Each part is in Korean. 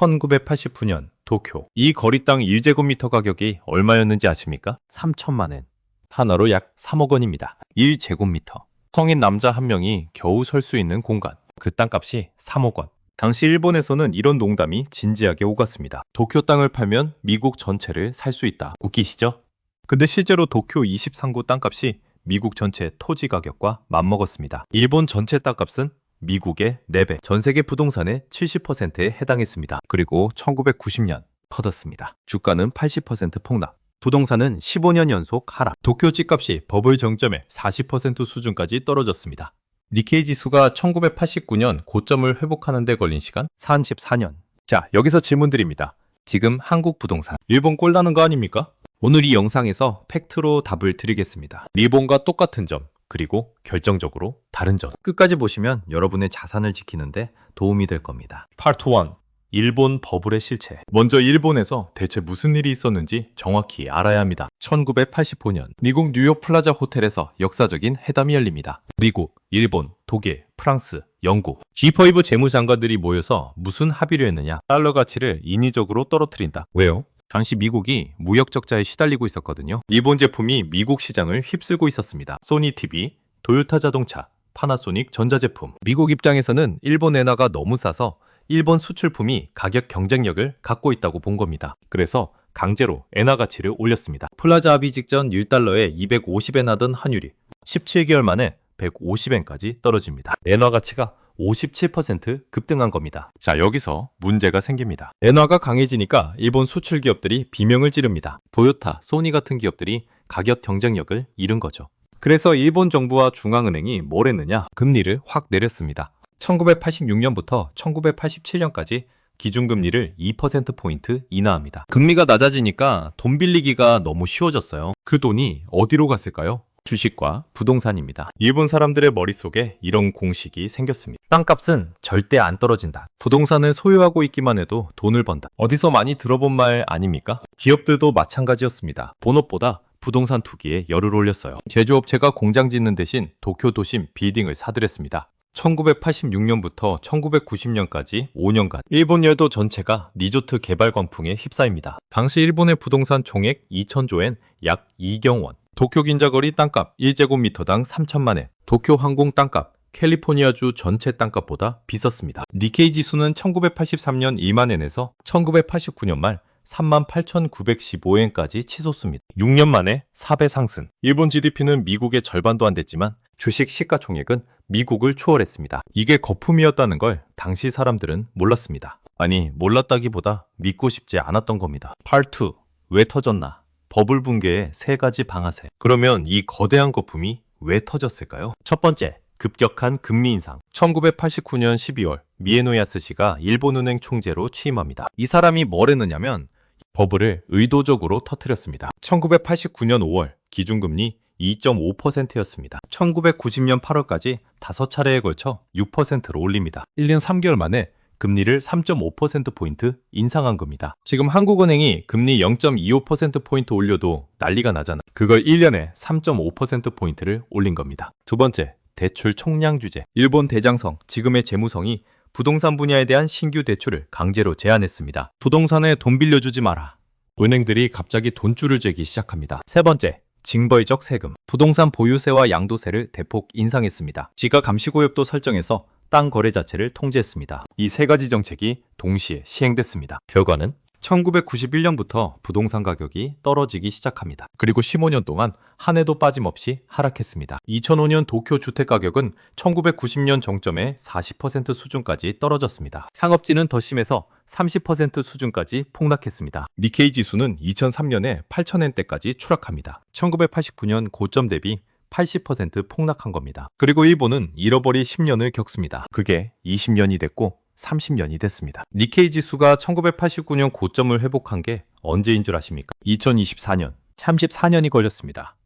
1989년 도쿄. 이 거리당 1제곱미터 가격이 얼마였는지 아십니까? 3천만 엔. 하나로 약 3억 원입니다. 1제곱미터. 성인 남자 한 명이 겨우 설 수 있는 공간. 그 땅값이 3억 원. 당시 일본에서는 이런 농담이 진지하게 오갔습니다. 도쿄 땅을 팔면 미국 전체를 살 수 있다. 웃기시죠? 근데 실제로 도쿄 23구 땅값이 미국 전체 토지 가격과 맞먹었습니다. 일본 전체 땅값은 미국의 4배, 전 세계 부동산의 70%에 해당했습니다. 그리고 1990년 터졌습니다. 주가는 80% 폭락. 부동산은 15년 연속 하락. 도쿄 집값이 버블 정점의 40% 수준까지 떨어졌습니다. 니케이 지수가 1989년 고점을 회복하는 데 걸린 시간 34년. 자, 여기서 질문드립니다. 지금 한국 부동산 일본 꼴나는 거 아닙니까? 오늘 이 영상에서 팩트로 답을 드리겠습니다. 일본과 똑같은 점, 그리고 결정적으로 다른 점. 끝까지 보시면 여러분의 자산을 지키는데 도움이 될 겁니다. 파트 1. 일본 버블의 실체. 먼저 일본에서 대체 무슨 일이 있었는지 정확히 알아야 합니다. 1985년 미국 뉴욕 플라자 호텔에서 역사적인 회담이 열립니다. 미국, 일본, 독일, 프랑스, 영국, G5 재무장관들이 모여서 무슨 합의를 했느냐? 달러 가치를 인위적으로 떨어뜨린다. 왜요? 당시 미국이 무역 적자에 시달리고 있었거든요. 일본 제품이 미국 시장을 휩쓸고 있었습니다. 소니 TV, 도요타 자동차, 파나소닉 전자제품. 미국 입장에서는 일본 엔화가 너무 싸서 일본 수출품이 가격 경쟁력을 갖고 있다고 본 겁니다. 그래서 강제로 엔화 가치를 올렸습니다. 플라자 합의 직전 1달러에 250엔 하던 환율이 17개월 만에 150엔까지 떨어집니다. 엔화 가치가 57% 급등한 겁니다. 자, 여기서 문제가 생깁니다. 엔화가 강해지니까 일본 수출 기업들이 비명을 지릅니다. 도요타, 소니 같은 기업들이 가격 경쟁력을 잃은 거죠. 그래서 일본 정부와 중앙은행이 뭘 했느냐? 금리를 확 내렸습니다. 1986년부터 1987년까지 기준금리를 2%포인트 인하합니다. 금리가 낮아지니까 돈 빌리기가 너무 쉬워졌어요. 그 돈이 어디로 갔을까요? 주식과 부동산입니다. 일본 사람들의 머릿속에 이런 공식이 생겼습니다. 땅값은 절대 안 떨어진다. 부동산을 소유하고 있기만 해도 돈을 번다. 어디서 많이 들어본 말 아닙니까? 기업들도 마찬가지였습니다. 본업보다 부동산 투기에 열을 올렸어요. 제조업체가 공장 짓는 대신 도쿄 도심 빌딩을 사들였습니다. 1986년부터 1990년까지 5년간 일본 열도 전체가 리조트 개발 광풍에 휩싸입니다. 당시 일본의 부동산 총액 2천조엔 약 2경원. 도쿄 긴자거리 땅값 1제곱미터당 3천만 엔. 도쿄 항공 땅값 캘리포니아주 전체 땅값보다 비쌌습니다. 니케이 지수는 1983년 2만 엔에서 1989년 말 38,915엔까지 치솟습니다. 6년 만에 4배 상승. 일본 GDP는 미국의 절반도 안 됐지만 주식 시가총액은 미국을 초월했습니다. 이게 거품이었다는 걸 당시 사람들은 몰랐습니다. 아니, 몰랐다기보다 믿고 싶지 않았던 겁니다. 파트 2. 왜 터졌나? 버블 붕괴의 세 가지 방아쇠. 그러면 이 거대한 거품이 왜 터졌을까요? 첫 번째, 급격한 금리 인상. 1989년 12월 미에노야스 씨가 일본은행 총재로 취임합니다. 이 사람이 뭘 했느냐면 버블을 의도적으로 터뜨렸습니다. 1989년 5월 기준금리 2.5%였습니다. 1990년 8월까지 5차례에 걸쳐 6%로 올립니다. 1년 3개월 만에 금리를 3.5%포인트 인상한 겁니다. 지금 한국은행이 금리 0.25%포인트 올려도 난리가 나잖아. 그걸 1년에 3.5%포인트를 올린 겁니다. 두 번째, 대출 총량 규제. 일본 대장성, 지금의 재무성이 부동산 분야에 대한 신규 대출을 강제로 제한했습니다. 부동산에 돈 빌려주지 마라. 은행들이 갑자기 돈줄을 재기 시작합니다. 세 번째, 징벌적 세금. 부동산 보유세와 양도세를 대폭 인상했습니다. 지가 감시고엽도 설정해서 땅 거래 자체를 통제했습니다. 이 세 가지 정책이 동시에 시행됐습니다. 결과는 1991년부터 부동산 가격이 떨어지기 시작합니다. 그리고 15년 동안 한 해도 빠짐없이 하락했습니다. 2005년 도쿄 주택 가격은 1990년 정점의 40% 수준까지 떨어졌습니다. 상업지는 더 심해서 30% 수준까지 폭락했습니다. 니케이 지수는 2003년에 8,000엔대까지 추락합니다. 1989년 고점 대비 80% 폭락한 겁니다. 그리고 일본은 잃어버린 10년을 겪습니다. 그게 20년이 됐고 30년이 됐습니다. 니케이 지수가 1989년 고점을 회복한 게 언제인 줄 아십니까? 2024년. 34년이 걸렸습니다.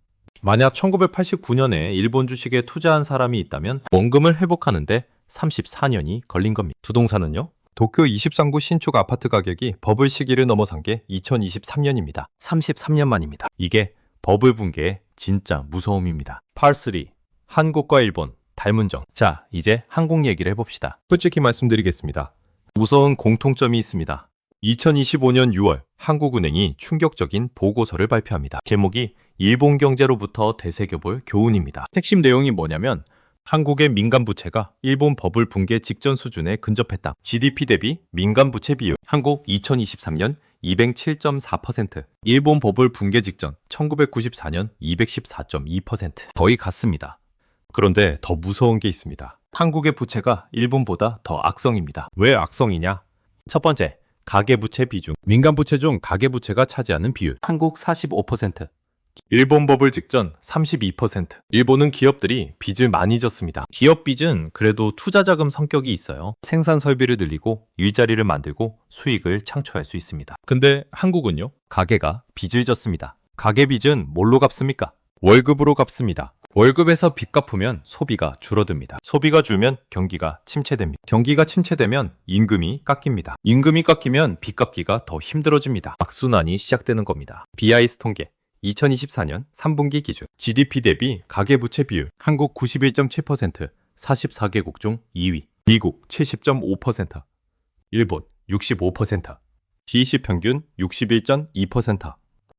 만약 1989년에 일본 주식에 투자한 사람이 있다면 원금을 회복하는데 34년이 걸린 겁니다. 부동산은요? 도쿄 23구 신축 아파트 가격이 버블 시기를 넘어선 게 2023년입니다. 33년 만입니다. 이게 버블 붕괴의 진짜 무서움입니다. 팔3 한국과 일본 닮은 점. 자, 이제 한국 얘기를 해봅시다. 솔직히 말씀드리겠습니다. 무서운 공통점이 있습니다. 2025년 6월 한국은행이 충격적인 보고서를 발표합니다. 제목이 일본 경제로부터 되새겨볼 교훈입니다. 핵심 내용이 뭐냐면 한국의 민간 부채가 일본 버블 붕괴 직전 수준에 근접했다. GDP 대비 민간 부채 비율 한국 2023년 207.4%, 일본 버블 붕괴 직전 1994년 214.2% 거의 같습니다. 그런데 더 무서운 게 있습니다. 한국의 부채가 일본보다 더 악성입니다. 왜 악성이냐? 첫 번째, 가계부채 비중. 민간 부채 중 가계부채가 차지하는 비율. 한국 45%. 일본 버블 직전 32%. 일본은 기업들이 빚을 많이 졌습니다. 기업 빚은 그래도 투자 자금 성격이 있어요. 생산 설비를 늘리고 일자리를 만들고 수익을 창출할 수 있습니다. 근데 한국은요? 가계가 빚을 졌습니다. 가계 빚은 뭘로 갚습니까? 월급으로 갚습니다. 월급에서 빚 갚으면 소비가 줄어듭니다. 소비가 줄면 경기가 침체됩니다. 경기가 침체되면 임금이 깎입니다. 임금이 깎이면 빚 갚기가 더 힘들어집니다. 악순환이 시작되는 겁니다. BIS 통계 2024년 3분기 기준 GDP 대비 가계부채 비율 한국 91.7% 44개국 중 2위 미국 70.5% 일본 65% G20 평균 61.2%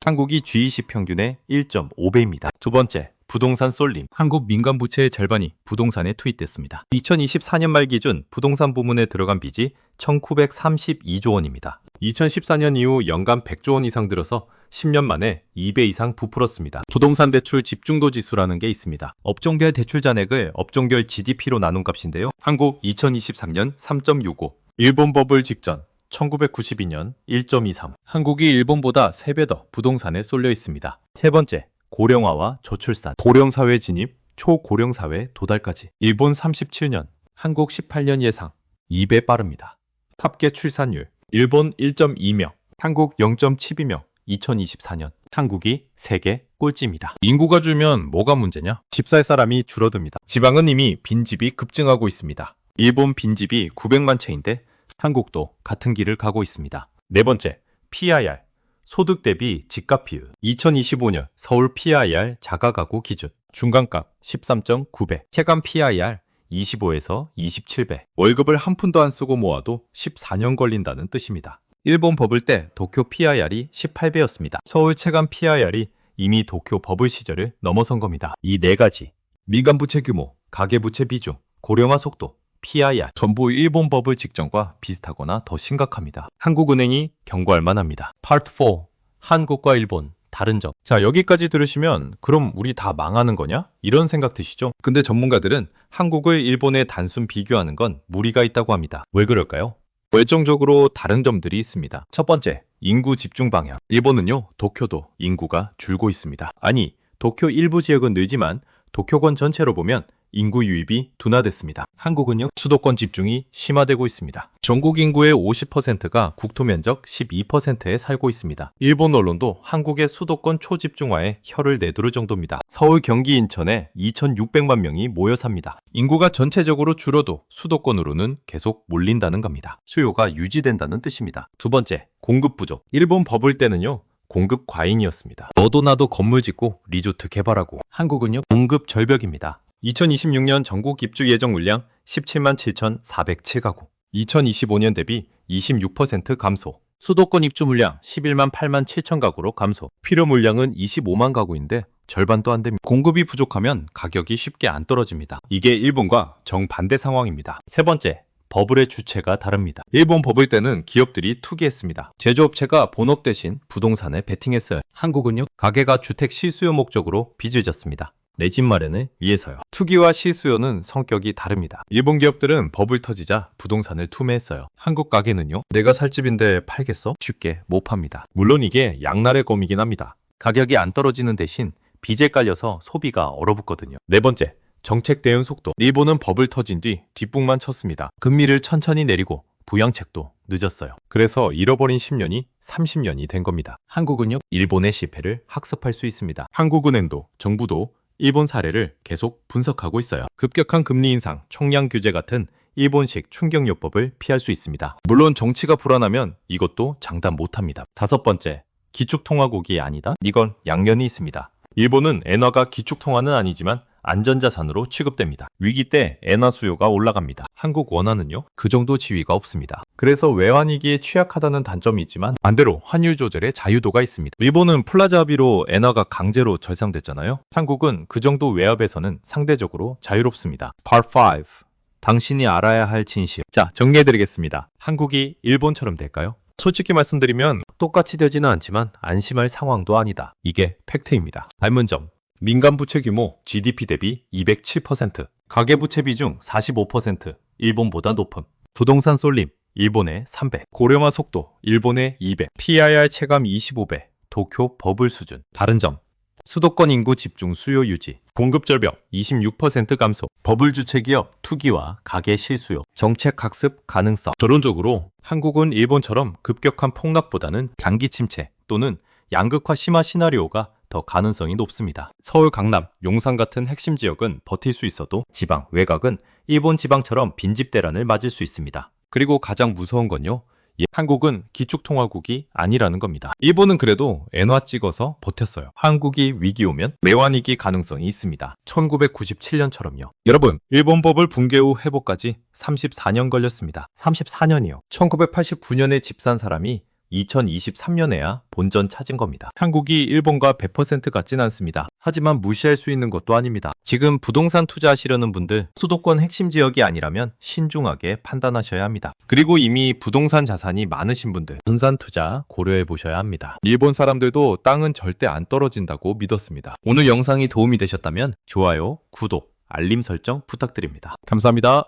한국이 G20 평균의 1.5배입니다. 두 번째, 부동산 쏠림. 한국 민간 부채의 절반이 부동산에 투입됐습니다. 2024년 말 기준 부동산 부문에 들어간 빚이 1932조 원입니다. 2014년 이후 연간 100조 원 이상 들어서 10년 만에 2배 이상 부풀었습니다. 부동산 대출 집중도 지수라는 게 있습니다. 업종별 대출 잔액을 업종별 GDP로 나눈 값인데요. 한국 2023년 3.65, 일본 버블 직전 1992년 1.23. 한국이 일본보다 3배 더 부동산에 쏠려 있습니다. 세 번째, 고령화와 저출산. 고령사회 진입, 초고령사회 도달까지. 일본 37년, 한국 18년 예상 2배 빠릅니다. 합계 출산율, 일본 1.2명, 한국 0.72명, 2024년. 한국이 세계 꼴찌입니다. 인구가 줄면 뭐가 문제냐? 집 살 사람이 줄어듭니다. 지방은 이미 빈집이 급증하고 있습니다. 일본 빈집이 900만 채인데 한국도 같은 길을 가고 있습니다. 네 번째, PIR. 소득 대비 집값 비율. 2025년 서울 PIR 자가가구 기준. 중간값 13.9배. 체감 PIR 25에서 27배. 월급을 한 푼도 안 쓰고 모아도 14년 걸린다는 뜻입니다. 일본 버블 때 도쿄 PIR이 18배였습니다. 서울 체감 PIR이 이미 도쿄 버블 시절을 넘어선 겁니다. 이 네 가지. 민간 부채 규모, 가계 부채 비중, 고령화 속도, PIR 전부 일본 버블 직전과 비슷하거나 더 심각합니다. 한국은행이 경고할 만합니다. 파트 4. 한국과 일본 다른 점. 자, 여기까지 들으시면 그럼 우리 다 망하는 거냐? 이런 생각 드시죠? 근데 전문가들은 한국을 일본에 단순 비교하는 건 무리가 있다고 합니다. 왜 그럴까요? 결정적으로 다른 점들이 있습니다. 첫 번째, 인구 집중 방향. 일본은요, 도쿄도 인구가 줄고 있습니다. 아니, 도쿄 일부 지역은 늘지만 도쿄권 전체로 보면 인구 유입이 둔화됐습니다. 한국은요, 수도권 집중이 심화되고 있습니다. 전국 인구의 50%가 국토 면적 12%에 살고 있습니다. 일본 언론도 한국의 수도권 초집중화에 혀를 내두를 정도입니다. 서울, 경기, 인천에 2,600만 명이 모여 삽니다. 인구가 전체적으로 줄어도 수도권으로는 계속 몰린다는 겁니다. 수요가 유지된다는 뜻입니다. 두 번째, 공급 부족. 일본 버블 때는요, 공급 과잉이었습니다. 너도 나도 건물 짓고 리조트 개발하고 한국은요 공급 절벽입니다. 2026년 전국 입주 예정 물량 17만 7,407가구. 2025년 대비 26% 감소. 수도권 입주 물량 11만 8만 7천 가구로 감소. 필요 물량은 25만 가구인데 절반도 안 됩니다. 공급이 부족하면 가격이 쉽게 안 떨어집니다. 이게 일본과 정반대 상황입니다. 세 번째, 버블의 주체가 다릅니다. 일본 버블 때는 기업들이 투기했습니다. 제조업체가 본업 대신 부동산에 베팅했어요. 한국은요, 가게가 주택 실수요 목적으로 빚을 졌습니다. 내 집 마련을 위해서요. 투기와 실수요는 성격이 다릅니다. 일본 기업들은 버블 터지자 부동산을 투매했어요. 한국 가게는요, 내가 살 집인데 팔겠어? 쉽게 못 팝니다. 물론 이게 양날의 검이긴 합니다. 가격이 안 떨어지는 대신 빚에 깔려서 소비가 얼어붙거든요. 네 번째, 정책 대응 속도. 일본은 버블 터진 뒤 뒷북만 쳤습니다. 금리를 천천히 내리고 부양책도 늦었어요. 그래서 잃어버린 10년이 30년이 된 겁니다. 한국은요, 일본의 실패를 학습할 수 있습니다. 한국은행도 정부도 일본 사례를 계속 분석하고 있어요. 급격한 금리 인상, 총량 규제 같은 일본식 충격요법을 피할 수 있습니다. 물론 정치가 불안하면 이것도 장담 못합니다. 다섯 번째, 기축통화국이 아니다? 이건 양면이 있습니다. 일본은 엔화가 기축통화는 아니지만 안전자산으로 취급됩니다. 위기 때 엔화 수요가 올라갑니다. 한국 원화는요, 그 정도 지위가 없습니다. 그래서 외환위기에 취약하다는 단점이 있지만 반대로 환율 조절에 자유도가 있습니다. 일본은 플라자 합의로 엔화가 강제로 절상됐잖아요. 한국은 그 정도 외압에서는 상대적으로 자유롭습니다. Part 5. 당신이 알아야 할 진실. 자, 정리해드리겠습니다. 한국이 일본처럼 될까요? 솔직히 말씀드리면 똑같이 되지는 않지만 안심할 상황도 아니다. 이게 팩트입니다. 닮은 점. 민간 부채 규모 GDP 대비 207%, 가계 부채 비중 45%, 일본보다 높음. 부동산 쏠림, 일본의 300, 고령화 속도, 일본의 200, PIR 체감 25배, 도쿄 버블 수준. 다른 점. 수도권 인구 집중 수요 유지, 공급 절벽 26% 감소, 버블 주체 기업 투기와 가계 실수요, 정책 학습 가능성. 결론적으로 한국은 일본처럼 급격한 폭락보다는 장기 침체 또는 양극화 심화 시나리오가 더 가능성이 높습니다. 서울, 강남, 용산 같은 핵심 지역은 버틸 수 있어도 지방, 외곽은 일본 지방처럼 빈집 대란을 맞을 수 있습니다. 그리고 가장 무서운 건요. 예, 한국은 기축통화국이 아니라는 겁니다. 일본은 그래도 엔화 찍어서 버텼어요. 한국이 위기 오면 내환위기 가능성이 있습니다. 1997년처럼요. 여러분, 일본 법을 붕괴 후 회복까지 34년 걸렸습니다. 34년이요. 1989년에 집산 사람이 2023년에야 본전 찾은 겁니다. 한국이 일본과 100% 같진 않습니다. 하지만 무시할 수 있는 것도 아닙니다. 지금 부동산 투자하시려는 분들 수도권 핵심 지역이 아니라면 신중하게 판단하셔야 합니다. 그리고 이미 부동산 자산이 많으신 분들 분산 투자 고려해 보셔야 합니다. 일본 사람들도 땅은 절대 안 떨어진다고 믿었습니다. 오늘 영상이 도움이 되셨다면 좋아요, 구독, 알림 설정 부탁드립니다. 감사합니다.